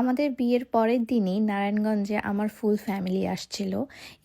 আমাদের বিয়ের পরের দিনই নারায়ণগঞ্জে আমার ফুল ফ্যামিলি আসছিল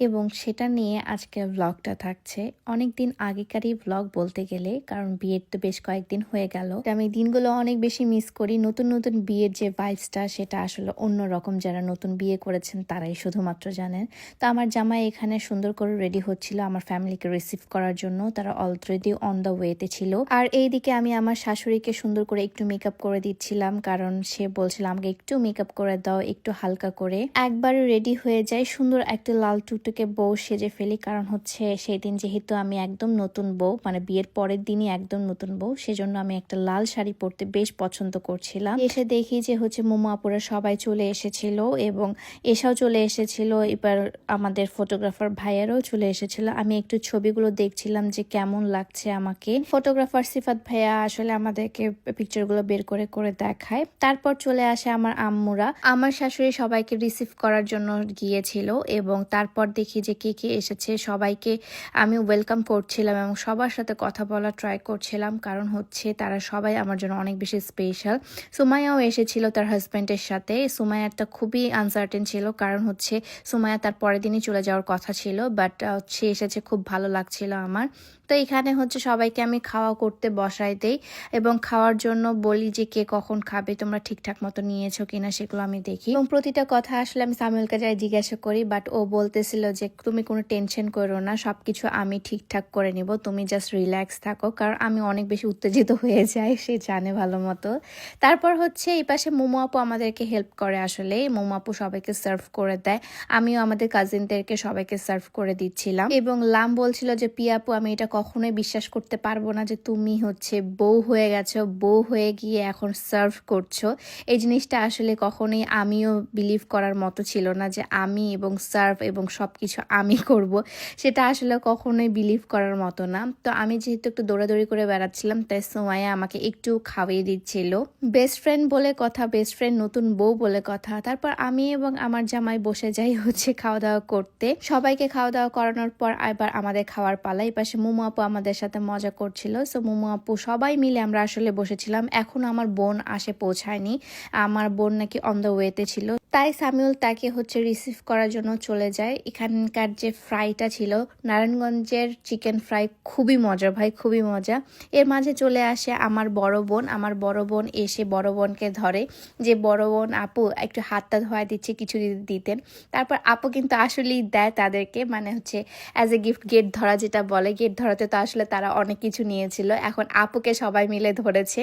এবং সেটা নিয়ে আজকে ব্লগটা থাকছে। অনেক দিন আগেকারই ব্লগ বলতে গেলে, কারণ বিয়ের তো বেশ কয়েকদিন হয়ে গেল। আমি দিনগুলো অনেক বেশি মিস করি। নতুন নতুন বিয়ের যে ভাইবসটা সেটা আসলে অন্য রকম যারা নতুন বিয়ে করেছেন, তারাই শুধুমাত্র জানেন। তো আমার জামাই এখানে সুন্দর করে রেডি হচ্ছিল আমার ফ্যামিলিকে রিসিভ করার জন্য। তারা অলরেডি অন দ্য ওয়েতে ছিল। আর এইদিকে আমি আমার শাশুড়িকে সুন্দর করে একটু মেকআপ করে দিচ্ছিলাম, কারণ সে বলছিল, আমাকে একটু মেকআপ করে দাও একটু হালকা করে। একবারে রেডি হয়ে যায়, সুন্দর একটা লাল টুকটুকে বউ সেজে ফেলি, কারণ হচ্ছে সেই দিন যেহেতু আমি একদম নতুন বউ মানে বিয়ের পরের দিনই একদম নতুন বউ, সেজন্য আমি একটা লাল শাড়ি পরতে বেশ পছন্দ করছিলাম। এসে দেখি যে হচ্ছে মোমো আপুরা সবাই চলে এসেছিল এবং এসাও চলে এসেছিল। এবার আমাদের ফটোগ্রাফার ভাইয়ারও চলে এসেছিল। আমি একটু ছবিগুলো দেখছিলাম যে কেমন লাগছে আমাকে। ফটোগ্রাফার সিফাত ভাইয়া আসলে আমাদেরকে পিকচারগুলো বের করে করে দেখায়। তারপর চলে আসে আমার আম্মুরা আমার শাশুড়ি সবাইকে রিসিভ করার জন্য গিয়েছিল এবং তারপর দেখি যে কে কে এসেছে। সবাইকে আমি ওয়েলকাম করছিলাম এবং সবার সাথে কথা বলা ট্রাই করছিলাম কারণ হচ্ছে তারা সবাই আমার জন্য অনেক বেশি স্পেশাল সুমায়াও এসেছিল তার হাজব্যান্ডের সাথে। সুমায়ারটা খুবই আনসার্টেন ছিল কারণ হচ্ছে সুমায়া তার পরের দিনই চলে যাওয়ার কথা ছিল বাট সে এসেছে, খুব ভালো লাগছিল আমার। তো এখানে হচ্ছে সবাইকে আমি খাওয়া করতে বসাই দেই এবং খাওয়ার জন্য বলি যে কে কখন খাবে, তোমরা ঠিকঠাক মতো নিয়েছো কিনা সেগুলো আমি দেখি। এবং প্রতিটা কথা আসলে আমি সামিউলকে যাই জিজ্ঞাসা করি বাট ও বলতেছিল যে, তুমি কোনো টেনশন করো না, সবকিছু আমি ঠিকঠাক করে নিব, তুমি জাস্ট রিল্যাক্স থাকো। কারণ আমি অনেক বেশি উত্তেজিত হয়ে যাই, সে জানে ভালো মতো। তারপর হচ্ছে এই পাশে মোমো আপু আমাদেরকে হেল্প করে আসলে। মোমো আপু সবাইকে সার্ভ করে দেয়। আমিও আমাদের কাজিনদেরকে সবাইকে সার্ভ করে দিচ্ছিলাম। এবং লাম বলছিল যে পিয়াপু আমি এটা কখনোই বিশ্বাস করতে পারব না যে তুমি হচ্ছে বউ হয়ে গেছো, বউ হয়ে গিয়ে এখন সার্ভ করছ। এই জিনিসটা আসলে কখনোই আমিও বিলিভ করার মতো ছিল না যে আমি এবং সার্ভ এবং সব কিছু আমি করব। সেটা আসলে কখনোই বিলিভ করার মতো না। তো আমি যেহেতু একটু দৌড়াদৌড়ি করে বেড়াচ্ছিলাম, তাই সোমায়া আমাকে একটু খাওয়িয়ে দিচ্ছিল। বেস্ট ফ্রেন্ড বলে কথা বেস্ট ফ্রেন্ড নতুন বউ বলে কথা। তারপর আমি এবং আমার জামাই বসে যাই হচ্ছে খাওয়া দাওয়া করতে। সবাইকে খাওয়া দাওয়া করানোর পর এবার আমাদের খাওয়ার পালা। এই পাশে মোমো আপু আমাদের সাথে মজা করছিল। সো মোমো আপু সবাই মিলে আমরা আসলে বসেছিলাম। এখনও আমার বোন আসে পৌঁছায়নি। আমার বোন নাকি অন দ্য ওয়েতে ছিল। তাই সামিউল তাকে হচ্ছে রিসিভ করার জন্য চলে যায়। এখানকার যে ফ্রাইটা ছিল, নারায়ণগঞ্জের চিকেন ফ্রাই খুবই মজা ভাই, খুবই মজা। এর মাঝে চলে আসে আমার বড় বোন। আমার বড় বোন এসে বড় বোনকে ধরে যে, বড় বোন আপু, একটু হাতটা ধোয়া দিচ্ছে, কিছু দিতে দিতেন। তারপর আপু কিন্তু আসলেই দেয় তাদেরকে। মানে হচ্ছে অ্যাজ এ গিফট গেট ধরা যেটা বলে গেট তো আসলে তারা অনেক কিছু নিয়েছিল। এখন আপুকে সবাই মিলে ধরেছে।